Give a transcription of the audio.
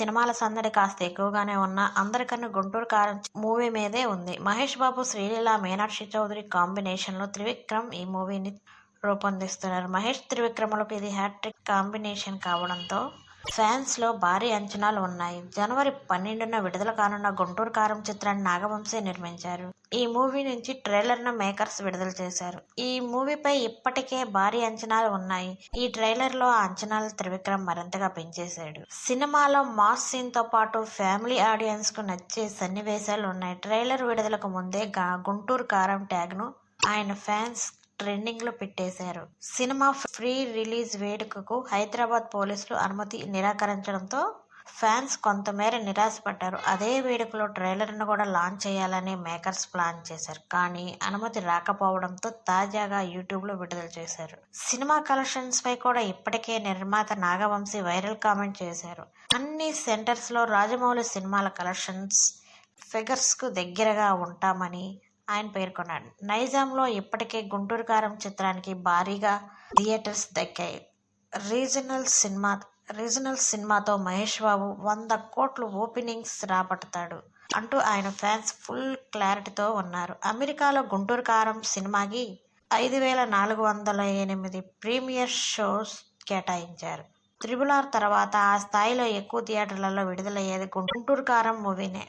సినిమాల సందడి కాస్త ఎక్కువగానే ఉన్న అందరికన్నా గుంటూరు కారం మూవీ మీదే ఉంది. మహేష్ బాబు శ్రీలీల మీనాక్షి చౌదరి కాంబినేషన్లో త్రివిక్రమ్ ఈ మూవీని రూపొందిస్తున్నారు. మహేష్ త్రివిక్రములకు ఇది హ్యాట్రిక్ కాంబినేషన్ కావడంతో ఫ్యాన్స్లో భారీ అంచనాలు ఉన్నాయి. జనవరి పన్నెండున విడుదల కానున్న గుంటూరు కారం చిత్రాన్ని నాగవంశీ నిర్మించారు. ఈ మూవీ నుంచి ట్రైలర్ను మేకర్స్ విడుదల చేశారు. ఈ మూవీపై ఇప్పటికే భారీ అంచనాలు ఉన్నాయి. ఈ ట్రైలర్లో ఆ అంచనాలు త్రివిక్రమ్ మరింతగా పెంచేశాడు. సినిమాలో మాస్ సీన్తో పాటు ఫ్యామిలీ ఆడియన్స్కు నచ్చే సన్నివేశాలు ఉన్నాయి. ట్రైలర్ విడుదలకు ముందే గుంటూరు కారం ట్యాగ్ను ఆయన ఫ్యాన్స్ ట్రెండింగ్లో పెట్టేశారు. సినిమా ఫ్రీ రిలీజ్ వేడుకకు హైదరాబాద్ పోలీసులు అనుమతి నిరాకరించడంతో ఫ్యాన్స్ కొంతమేర నిరాశపడ్డారు. అదే వేడుకలో ట్రైలర్ను కూడా లాంచ్ చేయాలని మేకర్స్ ప్లాన్ చేశారు. కానీ అనుమతి రాకపోవడంతో తాజాగా యూట్యూబ్లో విడుదల చేశారు. సినిమా కలెక్షన్స్పై కూడా ఇప్పటికే నిర్మాత నాగవంశీ వైరల్ కామెంట్ చేశారు. అన్ని సెంటర్స్లో రాజమౌళి సినిమాల కలెక్షన్స్ ఫిగర్స్కు దగ్గరగా ఉంటామని ఆయన పేర్కొన్నాడు. నైజాంలో ఇప్పటికే గుంటూరు కారం చిత్రానికి భారీగా థియేటర్స్ దక్కాయి. రీజనల్ సినిమా రీజనల్ సినిమాతో మహేష్ బాబు వంద కోట్లు ఓపెనింగ్స్ రాబడతాడు అంటూ ఆయన ఫ్యాన్స్ ఫుల్ క్లారిటీతో ఉన్నారు. అమెరికాలో గుంటూరు కారం సినిమాకి ఐదు వేల నాలుగు వందల ఎనిమిది ప్రీమియర్ షోస్ కేటాయించారు. త్రిబుల్ ఆర్ తర్వాత ఆ స్థాయిలో ఎక్కువ థియేటర్లలో విడుదలయ్యేది గుంటూరు కారం మూవీనే.